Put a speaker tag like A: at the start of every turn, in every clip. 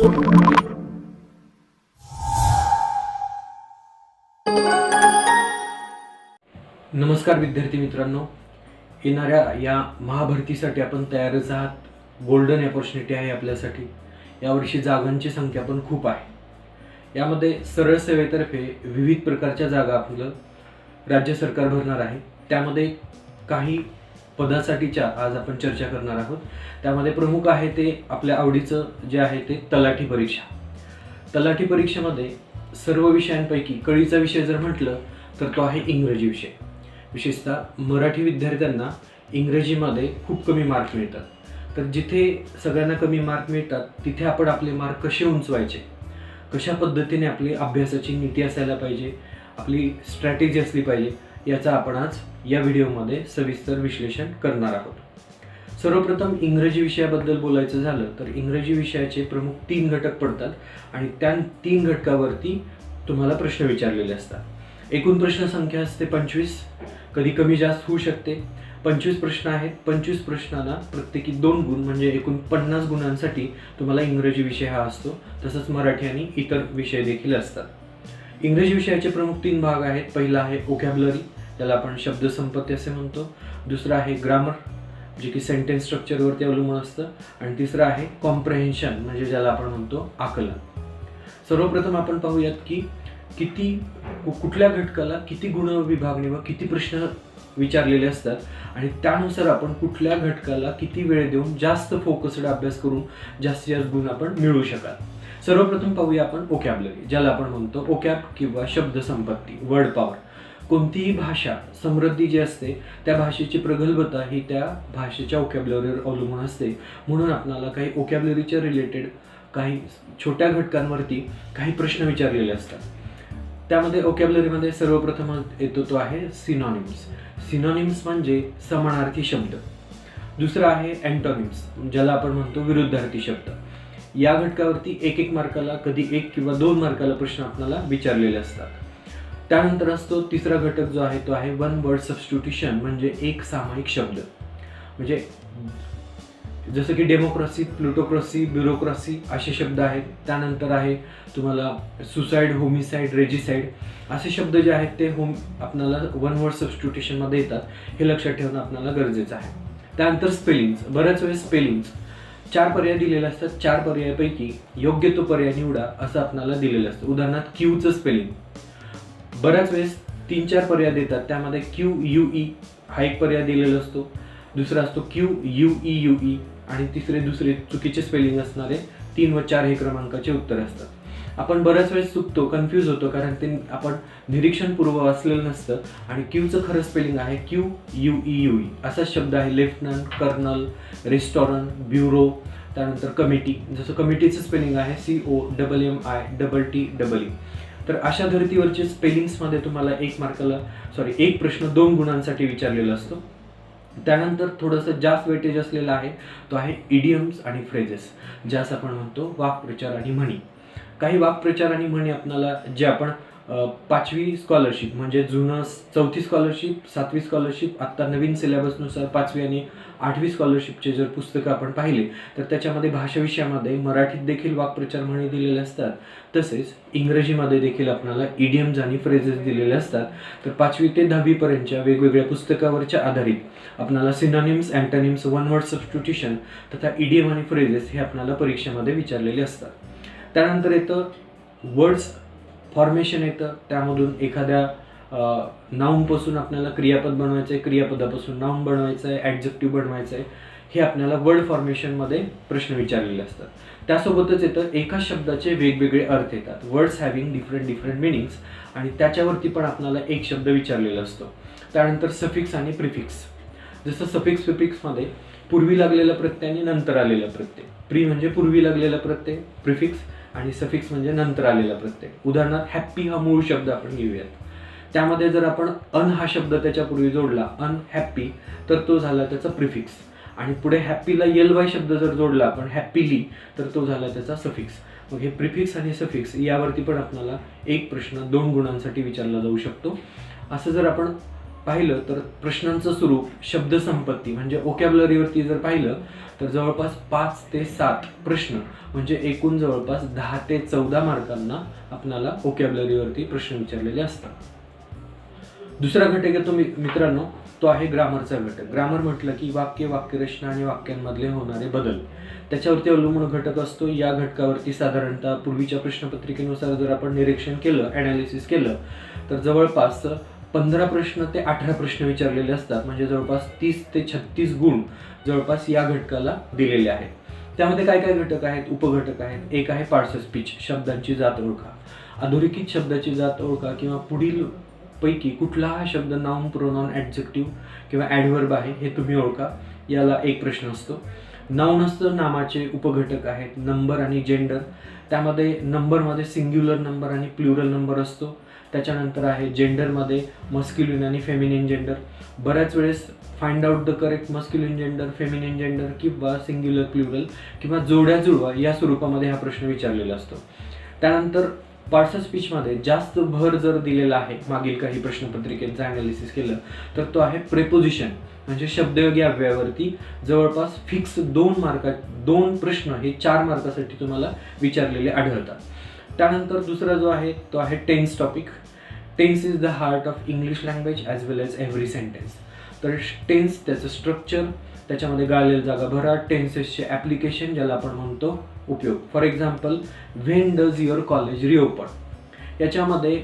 A: नमस्कार विद्यार्थी मित्रांनो. येणाऱ्या या महाभरतीसाठी आपण तयारच आहात. गोल्डन अपॉर्च्युनिटी आहे आपल्यासाठी. यावर्षी जागांची संख्या पण खूप आहे. यामध्ये सरळ सेवेतर्फे विविध प्रकारच्या जागा आपलं राज्य सरकार भरणार आहे. त्यामध्ये काही पदासाठीच्या आज आपण चर्चा करणार आहोत. त्यामध्ये प्रमुख आहे ते आपल्या आवडीचं जे आहे ते तलाठी परीक्षा. तलाठी परीक्षेमध्ये सर्व विषयांपैकी कळीचा विषय जर म्हटलं तर तो आहे इंग्रजी विषय. विशेषतः मराठी विद्यार्थ्यांना इंग्रजीमध्ये खूप कमी मार्क मिळतात. तर जिथे सगळ्यांना कमी मार्क मिळतात तिथे आपण आपले मार्क कसे उंचवायचे? कशा पद्धतीने आपली अभ्यासाची नीती असायला पाहिजे? आपली स्ट्रॅटेजी असली पाहिजे? याचा आपण आज या व्हिडिओमध्ये सविस्तर विश्लेषण करणार आहोत. सर्वप्रथम इंग्रजी विषयाबद्दल बोलायचं झालं तर इंग्रजी विषयाचे प्रमुख तीन घटक पडतात आणि त्या तीन घटकावरती तुम्हाला प्रश्न विचारलेले असतात. एकूण प्रश्न संख्या असते पंचवीस कधी कमी जास्त होऊ शकते. पंचवीस प्रश्न आहेत. पंचवीस प्रश्नाला प्रत्येकी दोन गुण म्हणजे एकूण पन्नास गुणांसाठी तुम्हाला इंग्रजी विषय हा असतो. तसंच मराठी आणि इतर विषय देखील असतात. इंग्रजी विषयाचे प्रमुख तीन भाग आहेत. पहिला आहे ओकॅबलरी त्याला आपण शब्दसंपत्ती असे म्हणतो. दुसरं आहे ग्रामर जे की सेंटेन्स स्ट्रक्चरवरती अवलंबून असतं. आणि तिसरं आहे कॉम्प्रेहेन्शन म्हणजे ज्याला आपण म्हणतो आकलन. सर्वप्रथम आपण पाहूयात की किती कुठल्या घटकाला किती गुण विभागणी व किती प्रश्न विचारलेले असतात. आणि त्यानुसार आपण कुठल्या घटकाला किती वेळ देऊन जास्त फोकस्ड अभ्यास करून जास्तीत जास्त गुण आपण मिळवू शकाल. सर्वप्रथम पाहूया आपण ओकॅबलरी ज्याला आपण म्हणतो ओकॅब किंवा शब्दसंपत्ती वर्ड पॉवर कोणतीही भाषा समृद्धी जी असते त्या भाषेची प्रगल्भता ही त्या भाषेच्या ओकॅबलरीवर अवलंबून असते. म्हणून आपणाला काही ओकॅबलरीच्या रिलेटेड काही छोट्या घटकांवरती काही प्रश्न विचारलेले असतात. त्यामध्ये ओकॅबलरीमध्ये सर्वप्रथम येतो तो आहे सिनॉनिम्स सिनॉनिम्स म्हणजे समानार्थी शब्द. दुसरा आहे अँटॉनिम्स ज्याला आपण म्हणतो विरुद्धार्थी शब्द. या घटकावरती एक एक मार्काला कधी एक किंवा दोन मार्काला प्रश्न आपल्याला विचारलेले असतात. त्यानंतर असतो तिसरा घटक जो आहे तो आहे वन वर्ड सबस्टिट्युशन म्हणजे एक सामायिक शब्द. म्हणजे जसं की डेमोक्रेसी प्लुटोक्रसी ब्युरोक्रसी असे शब्द आहेत. त्यानंतर आहे तुम्हाला सुसाईड होमिसाईड रेजिसाईड असे शब्द जे आहेत ते होम आपल्याला वन वर्ड सबस्टिट्युशनमध्ये येतात. हे लक्षात ठेवणं आपल्याला गरजेचं आहे. त्यानंतर स्पेलिंग्स बऱ्याच वेळेस स्पेलिंग्स चार पर्याय दिलेले असतात. चार पर्यायापैकी योग्य तो पर्याय निवडा असं आपल्याला दिलेलं असतं. उदाहरणार्थ क्यूचं स्पेलिंग बऱ्याच वेळेस तीन चार पर्याय देतात. त्यामध्ये क्यू यू ई हा एक पर्याय दिलेला असतो. दुसरा असतो Q U E U E आणि तिसरे दुसरे चुकीचे स्पेलिंग असणारे तीन व चार हे क्रमांकाचे उत्तर असतात. आपण बऱ्याच वेळेस चुकतो कन्फ्यूज होतो कारण ते आपण निरीक्षणपूर्व वाचलेलं नसतं आणि क्यूचं खरं स्पेलिंग आहे Q U E U E असा शब्द आहे लेफ्टनंट कर्नल रेस्टॉरंट ब्युरो त्यानंतर कमिटी. जसं कमिटीचं स्पेलिंग आहे C O double M I double T double E तर अशा धर्तीवरचे स्पेलिंग्समध्ये तुम्हाला एक मार्काला सॉरी एक प्रश्न दोन गुणांसाठी विचारलेला असतो. त्यानंतर थोडंसं जास्त वेटेज असलेला आहे तो आहे इडियम्स आणि फ्रेजेस ज्यास आपण म्हणतो वाक्प्रचार आणि म्हणी. काही वाक्प्रचार आणि म्हणी आपणाला जे आपण पाचवी स्कॉलरशिप म्हणजे जुनं चौथी स्कॉलरशिप सातवी स्कॉलरशिप आत्ता नवीन सिलेबसनुसार पाचवी आणि आठवी स्कॉलरशिपचे जर पुस्तकं आपण पाहिले तर त्याच्यामध्ये भाषा विषयामध्ये मराठीत देखील वाक्प्रचार म्हणी दिलेले असतात. तसेच इंग्रजीमध्ये देखील आपल्याला इडियम्स आणि फ्रेजेस दिलेले असतात. तर पाचवी ते दहावीपर्यंतच्या वेगवेगळ्या पुस्तकावरच्या आधारित आपणाला synonyms antonyms one word substitution तथा इडियम आणि फ्रेजेस हे आपल्याला परीक्षेमध्ये विचारलेले असतात. त्यानंतर येतं वर्ड्स फॉर्मेशन येतं. त्यामधून एखाद्या नाऊनपासून आपल्याला क्रियापद बनवायचं आहे क्रियापदापासून नाऊन बनवायचं आहे ॲडजेक्टिव्ह बनवायचं आहे हे आपल्याला वर्ड फॉर्मेशनमध्ये प्रश्न विचारलेले असतात. त्यासोबतच येतं एका शब्दाचे वेगवेगळे अर्थ येतात. Words having different different meanings आणि त्याच्यावरती पण आपल्याला एक शब्द विचारलेला असतो. त्यानंतर सफिक्स आणि प्रिफिक्स जसं सफिक्स प्रिफिक्समध्ये पूर्वी लागलेला प्रत्यय आणि नंतर आलेला प्रत्यय. प्री म्हणजे पूर्वी लागलेला प्रत्यय प्रिफिक्स आणि सफिक्स म्हणजे नंतर आलेला प्रत्यय उदाहरणार्थ हॅप्पी हा मूळ शब्द आपण घेऊयात. त्यामध्ये जर आपण अन हा शब्द त्याच्यापूर्वी जोडला अनहॅप्पी तर तो झाला त्याचा प्रिफिक्स. आणि पुढे हॅप्पीला यल वाय शब्द जर जोडला आपण हॅप्पीली तर तो झाला त्याचा सफिक्स. मग हे प्रिफिक्स आणि सफिक्स यावरती पण आपल्याला एक प्रश्न दोन गुणांसाठी विचारला जाऊ शकतो. असं जर आपण पाहिलं तर प्रश्नांचं स्वरूप शब्दसंपत्ती म्हणजे ओकॅबलरीवरती जर पाहिलं तर जवळपास पाच ते सात प्रश्न म्हणजे एकूण जवळपास दहा ते चौदा मार्कांना आपल्याला ओकॅबलरीवरती प्रश्न विचारलेले असतात. दुसरा घटक येतो मित्रांनो तो आहे ग्रामरचा घटक. ग्रामर म्हटलं की वाक्य वाक्यरचना आणि वाक्यांमधले होणारे बदल. त्याच्यावरती अवलंबून घटक असतो. या घटकावरती साधारणतः पूर्वीच्या प्रश्नपत्रिकेनुसार जर आपण निरीक्षण केलं ॲनालिसिस केलं तर जवळपास पंधरा प्रश्न ते अठरा प्रश्न विचारलेले असतात. म्हणजे जवळपास तीस ते छत्तीस गुण जवळपास या घटकाला दिलेले आहेत. त्यामध्ये काय काय घटक आहेत? उपघटक आहेत. एक आहे पार्स स्पीच शब्दांची जात ओळखा. अधोरेखित शब्दाची जात ओळखा किंवा पुढील पैकी कुठला हा शब्द नाऊन प्रोनाऊन ॲडजेक्टिव्ह किंवा ॲडव्हर्ब आहे हे तुम्ही ओळखा. याला एक प्रश्न असतो. नाऊन असतं नामाचे उपघटक आहेत. नंबर आणि जेंडर त्यामध्ये नंबरमध्ये सिंग्युलर नंबर आणि प्लुरल नंबर असतो. त्याच्यानंतर आहे जेंडरमध्ये मस्क्युलिन आणि फेमिनिन जेंडर बऱ्याच वेळेस find out the correct masculine gender feminine gender किंवा सिंग्युलर प्लुरल किंवा जोड्या जुळवा या स्वरूपामध्ये हा प्रश्न विचारलेला असतो. त्यानंतर पार्ट्स स्पीचमध्ये जास्त भर जर दिलेला आहे मागील काही प्रश्नपत्रिकेचं अनालिसिस केलं तर तो आहे प्रेपोजिशन म्हणजे शब्दयोगी अव्ययावरती. जवळपास फिक्स दोन मार्का दोन प्रश्न हे चार मार्कासाठी तुम्हाला विचारलेले आढळतात. त्यानंतर दुसरा जो आहे तो आहे tense topic tense is the heart of English language as well as every sentence तर टेन्स त्याचं स्ट्रक्चर त्याच्यामध्ये गाळलेली जागा भरा. टेन्सेसचे ॲप्लिकेशन ज्याला आपण म्हणतो उपयोग. For example when does your college reopen याच्यामध्ये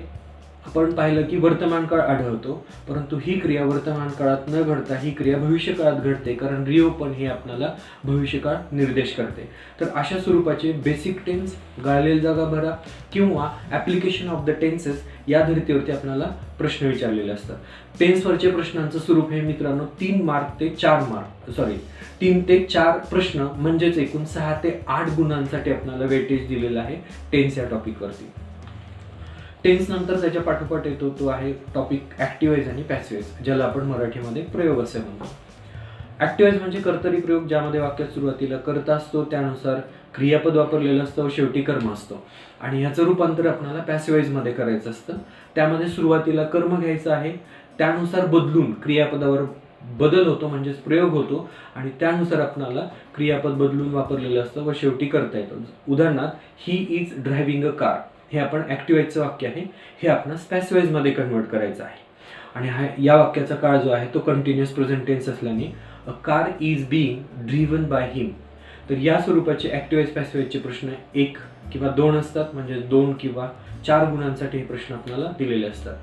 A: आपण पाहिलं की वर्तमान काळ आढळतो परंतु ही क्रिया वर्तमान काळात न घडता ही क्रिया भविष्य काळात घडते कारण रिओपन हे आपल्याला भविष्यकाळ निर्देश करते. तर अशा स्वरूपाचे बेसिक टेन्स गाळलेली जागा भरा किंवा ॲप्लिकेशन ऑफ द टेन्सेस या धर्तीवरती आपल्याला प्रश्न विचारलेले असतात. टेन्सवरचे प्रश्नांचं स्वरूप हे मित्रांनो तीन मार्क ते चार मार्क सॉरी तीन ते चार प्रश्न म्हणजेच एकूण सहा ते आठ गुणांसाठी आपल्याला वेटेज दिलेलं आहे टेन्स या टॉपिकवरती टेन्स नंतर त्याच्या पाठोपाठ येतो तो आहे टॉपिक ॲक्टिवाईज आणि पॅसिवाइज ज्याला आपण मराठीमध्ये प्रयोग असे म्हणतो. ॲक्टिवाईज म्हणजे कर्तरी प्रयोग ज्यामध्ये वाक्यात सुरुवातीला करता असतो त्यानुसार क्रियापद वापरलेलं असतं व शेवटी कर्म असतो. आणि ह्याचं रूपांतर आपल्याला पॅसिवाईजमध्ये करायचं असतं. त्यामध्ये सुरुवातीला कर्म घ्यायचं आहे त्यानुसार बदलून क्रियापदावर बदल होतो म्हणजेच प्रयोग होतो आणि त्यानुसार आपणाला क्रियापद बदलून वापरलेलं असतं व शेवटी करता येतं. उदाहरणार्थ he is driving a car हे आपण ॲक्टिवाईजचं वाक्य आहे. हे आपण स्पॅसिवाईजमध्ये कन्वर्ट करायचं आहे. आणि हा या वाक्याचा काळ जो आहे तो कंटिन्युअस प्रेझेंट टेन्स असल्याने a car is being driven by him तर या स्वरूपाचे ॲक्टिवाईज पॅसिवाईजचे प्रश्न एक किंवा दोन असतात. म्हणजे दोन किंवा चार गुणांसाठी हे प्रश्न आपल्याला दिलेले असतात.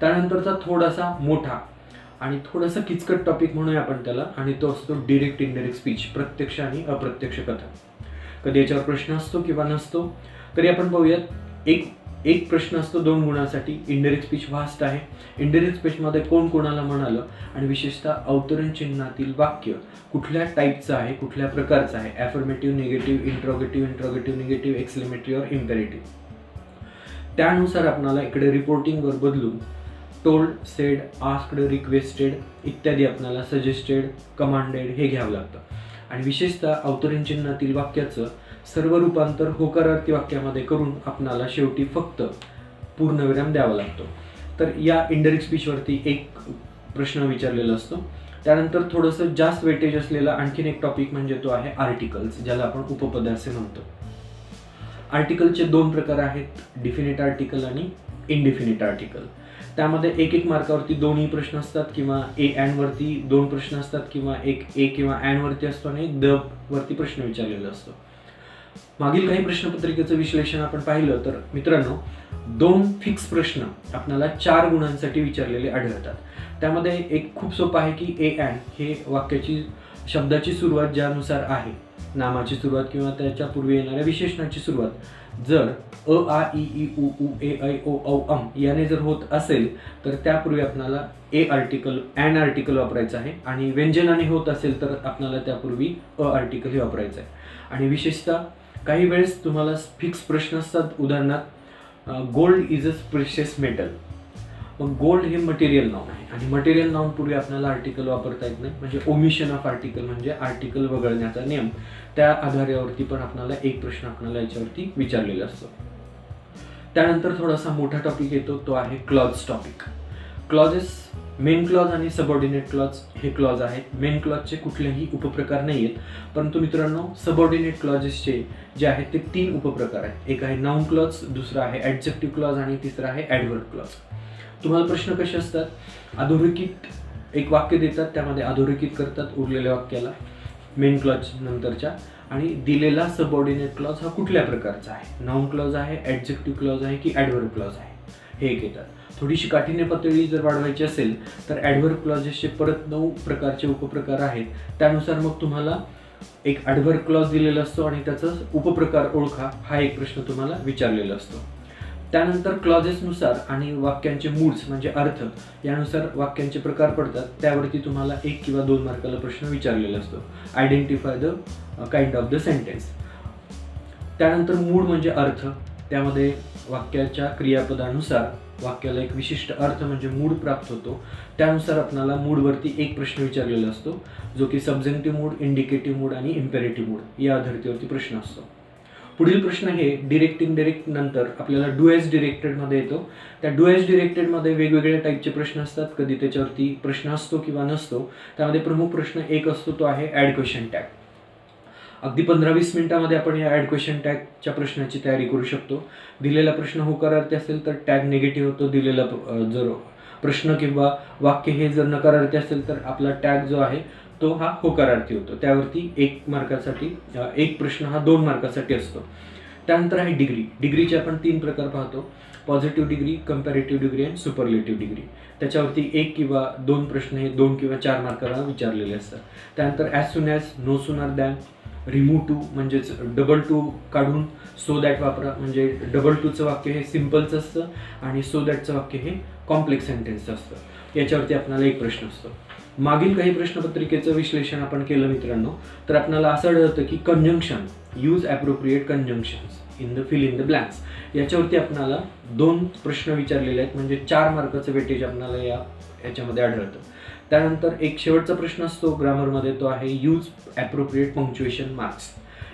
A: त्यानंतरचा थोडासा मोठा आणि थोडासा किचकट टॉपिक म्हणूया आपण त्याला. आणि तो असतो डिरेक्ट इनडिरेक्ट स्पीच प्रत्यक्ष आणि अप्रत्यक्ष कथा. कधी याच्यावर प्रश्न असतो किंवा नसतो तरी आपण पाहूयात. एक एक प्रश्न असतो दोन गुणांसाठी. इंडिरेक्ट स्पीच व्हास्ट आहे. इंडिरेक्ट स्पीचमध्ये कोण कोणाला म्हणालं? आणि विशेषतः अवतरण चिन्हातील वाक्य कुठल्या टाईपचं आहे कुठल्या प्रकारचं आहे? Affirmative negative interrogative interrogative negative exclamative और इम्पेरेटिव्ह त्यानुसार आपणाला इकडे रिपोर्टिंगवर बदलून टोल्ड सेड आस्क्ड रिक्वेस्टेड इत्यादी आपल्याला सजेस्टेड कमांडेड हे घ्यावं लागतं. आणि विशेषतः अवतरण चिन्हातील वाक्याचं सर्व रूपांतर होकारार्थी वाक्यामध्ये करून आपणाला शेवटी फक्त पूर्णविराम द्यावा लागतो. तर या इंडरेक्ट स्पीचवरती एक प्रश्न विचारलेला असतो. त्यानंतर थोडंसं जास्त वेटेज असलेला आणखीन एक टॉपिक म्हणजे तो आहे आर्टिकल्स ज्याला आपण उपपद असे म्हणतो. आर्टिकलचे दोन प्रकार आहेत डिफिनिट आर्टिकल आणि इनडिफिनिट आर्टिकल त्यामध्ये एक एक मार्कावरती दोन्ही प्रश्न असतात किंवा ए वरती दोन प्रश्न असतात किंवा एक ए किंवा वरती असतो आणि द वरती प्रश्न विचारलेला असतो. मागील काही प्रश्नपत्रिकेचं विश्लेषण आपण पाहिलं तर मित्रांनो दोन फिक्स प्रश्न आपल्याला चार गुणांसाठी विचारलेले आढळतात. त्यामध्ये एक खूप सोपं आहे की ए अँड हे वाक्याची शब्दाची सुरुवात ज्यानुसार आहे नामाची सुरुवात किंवा त्याच्या पूर्वी येणाऱ्या विशेषणाची सुरुवात. जर अ आ ई ई उ उ ए ऐ ओ औ अम याने जर होत असेल तर त्यापूर्वी आपल्याला ए आर्टिकल अँड आर्टिकल वापरायचं आहे आणि व्यंजनाने होत असेल तर आपल्याला त्यापूर्वी अ आर्टिकल हे वापरायचं आहे. आणि विशेषतः काही वेळेस तुम्हाला फिक्स प्रश्न असतात. उदाहरणार्थ gold is a precious metal मग गोल्ड हे मटेरियल नाव आहे. आणि मटेरियल नाव पूर्वी आपल्याला आर्टिकल वापरता येत नाही. म्हणजे ओमिशन ऑफ आर्टिकल म्हणजे आर्टिकल वगळण्याचा नियम. त्या आधारावरती पण आपल्याला एक प्रश्न आपल्याला याच्यावरती विचारलेला असतो. त्यानंतर थोडासा मोठा टॉपिक येतो. तो आहे clause topic clauses main clause आणि सबऑर्डिनेट क्लॉज हे क्लॉज आहेत. मेन क्लॉजचे कुठलेही उपप्रकार नाही आहेत परंतु मित्रांनो सबऑर्डिनेट क्लॉजेसचे जे आहेत ते तीन उपप्रकार आहेत. एक आहे नाऊन क्लॉज दुसरा आहे ॲडजेक्टिव्ह क्लॉज आणि तिसरा आहे ॲडवर्ड क्लॉज तुम्हाला प्रश्न कसे असतात? अधोरेखित एक वाक्य देतात त्यामध्ये अधोरेखित करतात उरलेल्या वाक्याला मेन क्लॉज नंतरच्या. आणि दिलेला सबऑर्डिनेट क्लॉज हा कुठल्या प्रकारचा आहे? नाऊन क्लॉज आहे ॲडजेक्टिव्ह क्लॉज आहे की ॲडवर्ड क्लॉज आहे? हे एक येतात. थोडीशी काठीण्य पातळी जर वाढवायची असेल तर ॲडवर्ड क्लॉजेसचे परत नऊ प्रकारचे उपप्रकार आहेत. त्यानुसार मग तुम्हाला एक ॲडवर्ड क्लॉज दिलेला असतो आणि त्याचा उपप्रकार ओळखा हा एक प्रश्न तुम्हाला विचारलेला असतो. त्यानंतर क्लॉजेसनुसार आणि वाक्यांचे मूड्स म्हणजे अर्थ यानुसार वाक्यांचे प्रकार पडतात. त्यावरती तुम्हाला एक किंवा दोन मार्काला प्रश्न विचारलेला असतो. Identify the kind of the sentence त्यानंतर मूड म्हणजे अर्थ त्यामध्ये वाक्याच्या क्रियापदानुसार वाक्याला एक विशिष्ट अर्थ म्हणजे मूड प्राप्त होतो. त्यानुसार आपणाला मूडवरती एक प्रश्न विचारलेला असतो जो की सब्जेक्टिव्ह मूड इंडिकेटिव्ह मूड आणि इम्पेरेटिव्ह मूड या धर्तीवरती प्रश्न असतो. पुढील प्रश्न हे डिरेक्ट इनडिरेक्ट नंतर आपल्याला डू एस डिरेक्टेडमध्ये येतो. त्या डुएस डिरेक्टेडमध्ये वेगवेगळ्या टाईपचे प्रश्न असतात. कधी त्याच्यावरती प्रश्न असतो किंवा नसतो. त्यामध्ये प्रमुख प्रश्न एक असतो तो आहे ॲड क्वेश्चन टॅग अगदी पंधरा वीस मिनिटामध्ये आपण या ॲड क्वेश्चन टॅगच्या प्रश्नाची तयारी करू शकतो. दिलेला प्रश्न होकारार्थी असेल तर टॅग निगेटिव्ह होतो दिलेला जर प्रश्न किंवा वाक्य हे जर नकारार्थी असेल तर आपला टॅग जो आहे तो हा होकारार्थी होतो. त्यावरती एक मार्कासाठी एक प्रश्न हा दोन मार्कासाठी असतो. त्यानंतर आहे डिग्री डिग्रीचे आपण तीन प्रकार पाहतो. पॉझिटिव्ह डिग्री कम्पॅरेटिव्ह डिग्री आणि सुपरलेटिव्ह डिग्री त्याच्यावरती एक किंवा दोन प्रश्न हे दोन किंवा चार मार्काला विचारलेले असतात. त्यानंतर as soon as no sooner than remove to म्हणजेच डबल टू काढून सो दॅट वापरा म्हणजे डबल टूचं वाक्य हे सिम्पलचं असतं आणि सो दॅटचं वाक्य हे कॉम्प्लेक्स सेंटेन्सचं असतं. याच्यावरती आपल्याला एक प्रश्न असतो. मागील काही प्रश्नपत्रिकेचं विश्लेषण आपण केलं मित्रांनो तर आपल्याला असं आढळतं की conjunction use appropriate conjunctions in the fill in the blanks याच्यावरती आपल्याला दोन प्रश्न विचारलेले आहेत म्हणजे चार मार्काचं वेटेज आपल्याला या याच्यामध्ये आढळतं. त्यानंतर एक शेवटचा प्रश्न असतो ग्रामरमध्ये तो आहे यूज ॲप्रोप्रिएट पंक्च्युएशन मार्क्स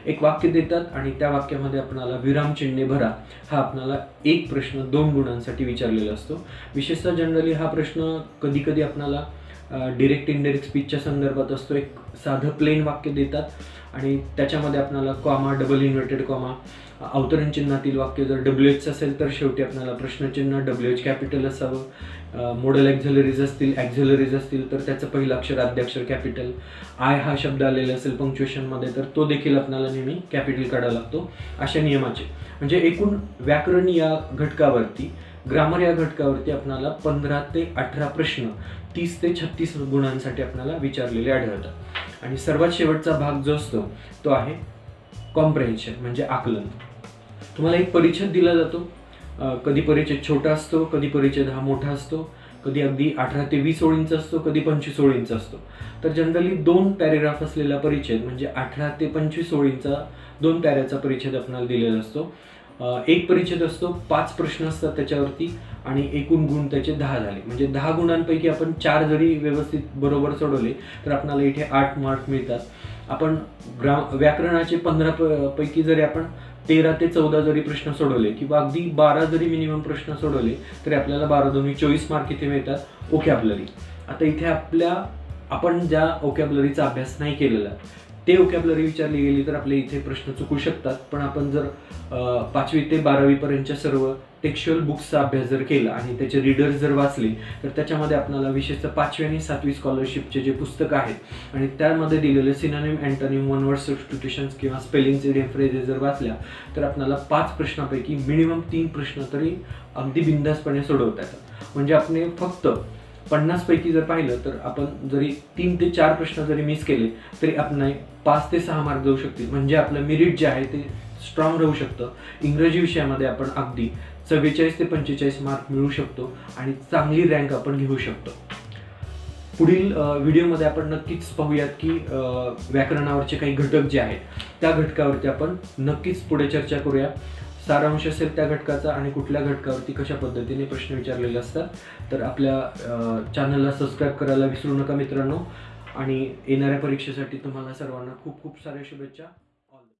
A: एक वाक्य देतात आणि त्या वाक्यामध्ये आपणाला विरामचिन्हे भरा हा आपणाला एक प्रश्न दोन गुणांसाठी विचारलेला असतो. विशेषतः जनरली हा प्रश्न कधीकधी आपणाला डिरेक्ट इंडिरेक्ट स्पीचच्या संदर्भात असतो. एक साधं प्लेन वाक्य देतात. आणि त्याच्यामध्ये आपल्याला कॉमा डबल इन्व्हर्टेड कॉमा अवतरण चिन्हातील वाक्य जर डब्ल्यू एच असेल तर शेवटी आपल्याला प्रश्नचिन्ह डब्ल्यू एच कॅपिटल असावं. मॉडल ॲक्झलरीज असतील ॲक्झलरीज असतील तर त्याचं पहिलं अक्षर आद्याक्षर कॅपिटल आय हा शब्द आलेला असेल पंक्च्युएशनमध्ये तर तो देखील आपल्याला नेहमी कॅपिटल काढावा लागतो. अशा नियमाचे. म्हणजे एकूण व्याकरण या घटकावरती ग्रामर या घटकावरती आपणाला पंधरा ते अठरा प्रश्न तीस ते छत्तीस गुणांसाठी आपल्याला विचारलेले आढळतात. आणि सर्वात शेवटचा भाग जो असतो तो आहे कॉम्प्रेन्शन म्हणजे आकलन. तुम्हाला एक परिच्छेद दिला जातो. कधी परिच्छेद छोटा असतो कधी परिच्छेद हा मोठा असतो कधी अगदी अठरा ते वीस ओळींचा असतो कधी पंचवीस ओळींचा असतो. तर जनरली दोन पॅरेग्राफ असलेला परिच्छेद म्हणजे अठरा ते पंचवीस ओळींचा दोन पॅऱ्याचा परिच्छेद आपल्याला दिलेला असतो. एक परिच्छेद असतो पाच प्रश्न असतात त्याच्यावरती आणि एकूण गुण त्याचे दहा झाले. म्हणजे दहा गुणांपैकी आपण चार जरी व्यवस्थित बरोबर सोडवले तर आपल्याला इथे आठ मार्क मिळतात. आपण ग्रा व्याकरणाचे पंधरा प- पैकी जरी आपण तेरा ते चौदा जरी प्रश्न सोडवले किंवा अगदी बारा जरी मिनिमम प्रश्न सोडवले तरी आपल्याला बारा दोन्ही चोवीस मार्क इथे मिळतात ओकॅबलरी आता इथे आपल्या आपण ज्या ओकॅबलरीचा अभ्यास नाही केलेला ते ओकॅबलरी विचारली गेली तर आपले इथे प्रश्न चुकू शकतात. पण आपण जर पाचवी ते बारावीपर्यंतच्या सर्व टेक्स्च्युअल बुक्सचा अभ्यास जर केला आणि त्याचे रीडर्स जर वाचले तर त्याच्यामध्ये आपल्याला विशेषतः पाचवी आणि सातवी स्कॉलरशिपचे जे पुस्तक आहेत आणि त्यामध्ये दिलेले synonym antonym one word substitutions किंवा स्पेलिंगचे डेफ्रेजेस जर वाचल्या तर आपल्याला पाच प्रश्नापैकी मिनिमम तीन प्रश्न तरी अगदी बिंदासपणे सोडवता येतात. म्हणजे आपण फक्त पन्नासपैकी जर पाहिलं तर आपण जरी तीन ते चार प्रश्न जरी मिस केले तरी आपण पाच ते सहा मार्क जाऊ शकतील. म्हणजे आपलं मेरिट जे आहे ते स्ट्रॉंग राहू शकतं. इंग्रजी विषयामध्ये आपण अगदी चव्वेचाळीस ते पंचेचाळीस मार्क मिळू शकतो आणि चांगली रँक आपण घेऊ शकतो. पुढील व्हिडिओमध्ये आपण नक्कीच पाहूयात की व्याकरणावरचे काही घटक जे आहेत त्या घटकावरती आपण नक्कीच पुढे चर्चा करूया. सारांश असेल त्या घटकाचा आणि कुठल्या घटकावरती कशा पद्धतीने प्रश्न विचारलेले असतात तर आपल्या चॅनलला सबस्क्राईब करायला विसरू नका मित्रांनो. आणि येणाऱ्या परीक्षेसाठी तुम्हाला सर्वांना खूप खूप साऱ्या शुभेच्छा.